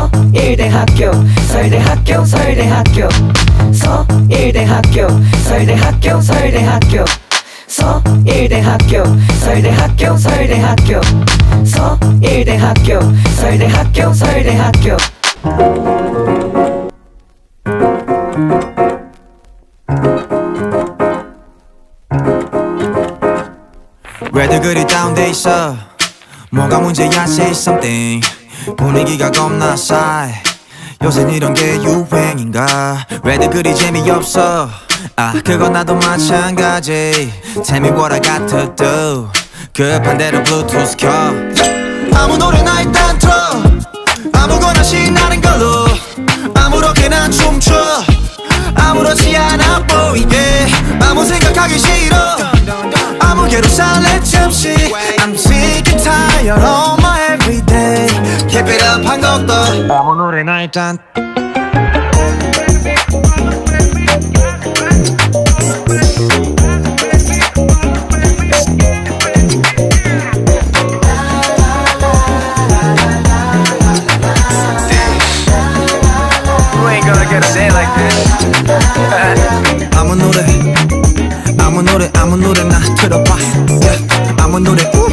서 일대학교 서울대학교 서울대학교. 서 일대학교 서울대학교 서울대학교. 서 일대학교 서울대학교 서울대학교. 서 일대학교 서울대학교 서울대학교. 왜들 그리 다운돼 있어? 뭐가 문제야 say something 분위기가 겁나 싸해. 요새 이런 게 유행인가? 왜들 그리 재미없어? 아 그건 나도 마찬가지. Tell me what I got to do 급한 대로 블루투스 켜. 아무 노래나 일단 틀어. 아무거나 신나는 걸로. 아무렇게나 춤춰. 아무렇지 않아 보이게. 아무 생각하기 싫어. 아무개로 살래 잠시 Keep it up 한 것도 노래나 일단. 아무 노래 아무 노래 아무 노래나 틀어봐 yeah. 아무 노래 우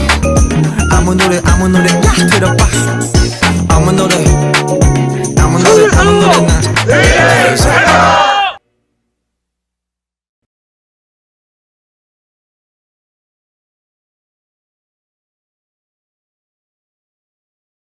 아무 노래 아무 노래나 틀어봐 아무 노래 아무 노래 아무 노래 난